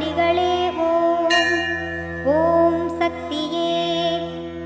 அடிகளே ஓம். ஓம் சக்தியே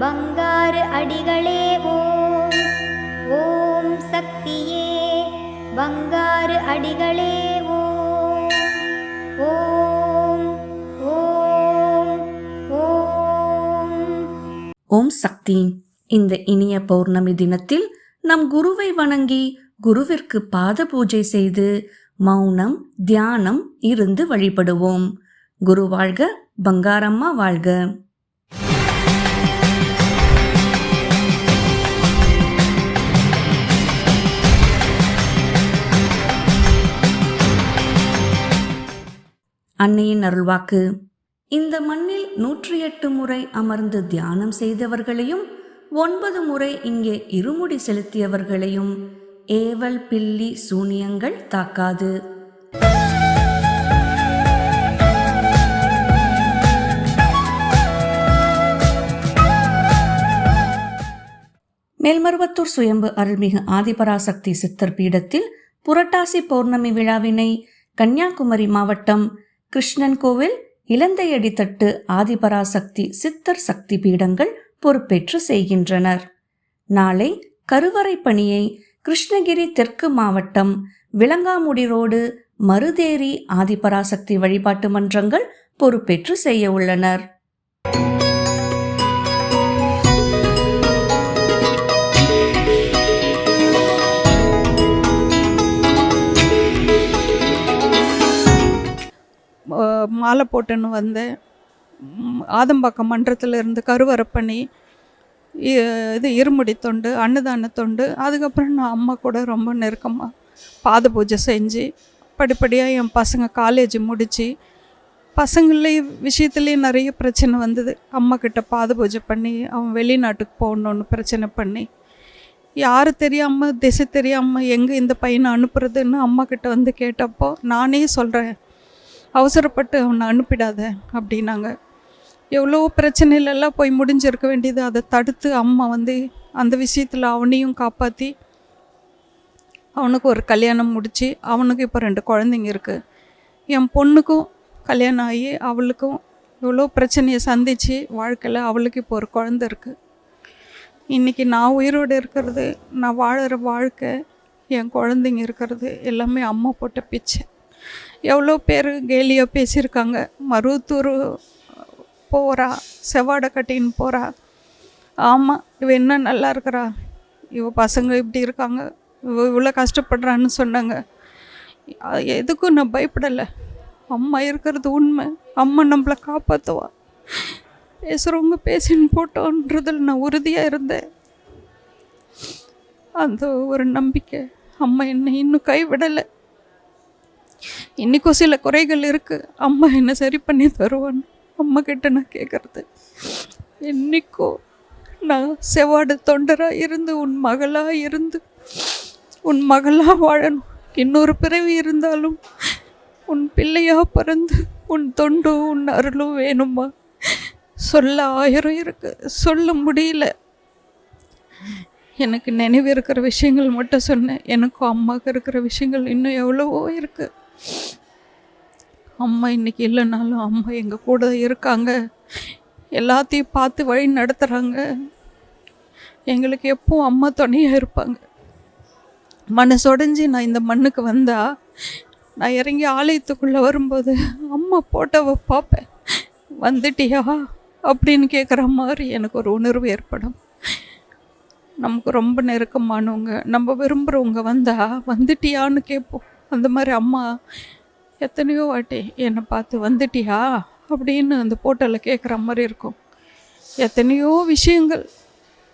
பங்காரு அடிகளே ஓம். ஓம் சக்தியே பங்காறு அடிகளே ஓம். ஓம் ஓம் ஓம். ஓம் சக்தி. இந்த இனிய பௌர்ணமி தினத்தில் நம் குருவை வணங்கி குருவிற்கு பாத பூஜை செய்து மௌனம் தியானம் இருந்து வழிபடுவோம். குரு வாழ்க பங்காரம்மா வாழ்க. அன்னையின் அருள்வாக்கு. இந்த மண்ணில் நூற்றி எட்டு முறை அமர்ந்து தியானம் செய்தவர்களையும் ஒன்பது முறை இங்கே இருமுடி செலுத்தியவர்களையும் ஏவல் பில்லி சூனியங்கள் தாக்காது. மேல்மருவத்தூர் சுயம்பு அருள்மிகு ஆதிபராசக்தி சித்தர் பீடத்தில் புரட்டாசி பௌர்ணமி விழாவினை கன்னியாகுமரி மாவட்டம் கிருஷ்ணன் கோவில் இலந்தையடி தட்டு ஆதிபராசக்தி சித்தர் சக்தி பீடங்கள் பொறுப்பேற்று செய்கின்றனர். நாளை கருவறை பணியை கிருஷ்ணகிரி தெற்கு மாவட்டம் விளங்காமுடி ரோடு மருதேரி ஆதிபராசக்தி வழிபாட்டு மன்றங்கள் பொறுப்பேற்று செய்ய உள்ளனர். மாலை போட்டுன்னு வந்தேன் ஆதம்பாக்கம் மன்றத்தில் இருந்து கருவறை இது இருமுடி தொண்டு அன்னதான தொண்டு அதுக்கப்புறம் நான் அம்மா கூட ரொம்ப நெருக்கமாக பாத பூஜை செஞ்சு படிப்படியாக என் பசங்க காலேஜ் முடித்து பசங்களையும் விஷயத்துலேயும் நிறைய பிரச்சனை வந்தது. அம்மாக்கிட்ட பாத பூஜை பண்ணி அவன் வெளிநாட்டுக்கு போகணுன்னு பிரச்சனை பண்ணி யார் தெரியாமல் திசை தெரியாமல் எங்கே இந்த பையனை அனுப்புறதுன்னு அம்மாக்கிட்ட வந்து கேட்டப்போ நானே சொல்கிறேன் அவசரப்பட்டு அவனை அனுப்பிடாத அப்படின்னாங்க. எவ்வளோ பிரச்சனையிலெல்லாம் போய் முடிஞ்சிருக்க வேண்டியது. அதை தடுத்து அம்மா வந்து அந்த விஷயத்தில் அவனையும் காப்பாற்றி அவனுக்கு ஒரு கல்யாணம் முடித்து அவனுக்கு இப்போ ரெண்டு குழந்தைங்க இருக்குது என் பொண்ணுக்கும் கல்யாணம் ஆகி அவளுக்கும் எவ்வளோ பிரச்சனையை சந்தித்து வாழ்க்கையில் அவளுக்கு இப்போ ஒரு குழந்த இருக்குது இன்றைக்கி நான் உயிரோடு இருக்கிறது நான் வாழற வாழ்க்கை என் குழந்தைங்க இருக்கிறது எல்லாமே அம்மா போட்ட பிச்சை. எவ்வளோ பேர் கேலியாக பேசியிருக்காங்க. மருவத்தூர் போகிறா செவ்வாடை கட்டின்னு போகிறா ஆமாம் இவ என்ன நல்லா இருக்கிறா? இவ பசங்க இப்படி இருக்காங்க. இவ இவ்வளோ கஷ்டப்படுறான்னு சொன்னாங்க. எதுக்கும் நான் பயப்படலை. அம்மா இருக்கிறது உண்மை. அம்மா நம்மளை காப்பாற்றுவா பேசுகிறவங்க பேசின்னு போட்டோன்றதில் நான் உறுதியாக இருந்தேன். அந்த ஒரு நம்பிக்கை. அம்மா என்னை இன்னும் கைவிடலை. இன்றைக்கும் சில குறைகள் இருக்குது அம்மா என்ன சரி பண்ணி தருவான்னு. அம்மா கிட்ட நான் கேட்குறது என்னைக்கோ நான் செவ்வாடு தொண்டராக இருந்து உன் மகளாக இருந்து உன் மகளாக வாழணும். இன்னொரு பிறவி இருந்தாலும் உன் பிள்ளையாக பிறந்து உன் தொண்டும் உன் அருளும் வேணுமா? சொல்ல ஆயிரம் இருக்கு. சொல்ல முடியல. எனக்கு நினைவு இருக்கிற விஷயங்கள் மட்டும் சொன்னேன். எனக்கும் அம்மாவுக்கு இருக்கிற விஷயங்கள் இன்னும் எவ்வளவோ இருக்குது அம்மா இன்றைக்கி இல்லைனாலும் அம்மா எங்கள் கூட இருக்காங்க. எல்லாத்தையும் பார்த்து வழி நடத்துகிறாங்க எங்களுக்கு எப்பவும் அம்மா துணையாக இருப்பாங்க. மனசொடைஞ்சி நான் இந்த மண்ணுக்கு வந்தா நான் இறங்கி ஆலயத்துக்குள்ளே வரும்போது அம்மா போட்டோவை பார்ப்பேன். வந்துட்டியா? அப்படின்னு கேட்குற மாதிரி எனக்கு ஒரு உணர்வு ஏற்படும். நமக்கு ரொம்ப நெருக்கமானவங்க. நம்ம விரும்புகிறவங்க வந்தால் வந்துட்டியான்னு கேட்போம். அந்த மாதிரி அம்மா எத்தனையோ வாட்டி என்னை பார்த்து வந்துட்டியா? அப்படின்னு அந்த போட்டோவில் கேட்குற மாதிரி இருக்கும். எத்தனையோ விஷயங்கள்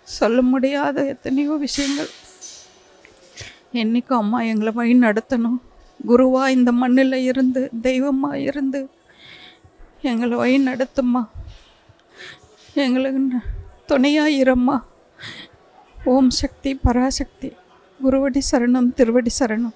சொல்ல முடியாத எத்தனையோ விஷயங்கள். என்றைக்கும் அம்மா எங்களை வழி நடத்தணும். குருவாக இந்த மண்ணில் இருந்து தெய்வமாக இருந்து எங்களை வழி நடத்தும்மா. எங்களுக்கு துணையாக இரம்மா. ஓம் சக்தி பராசக்தி. குருவடி சரணம் திருவடி சரணம்.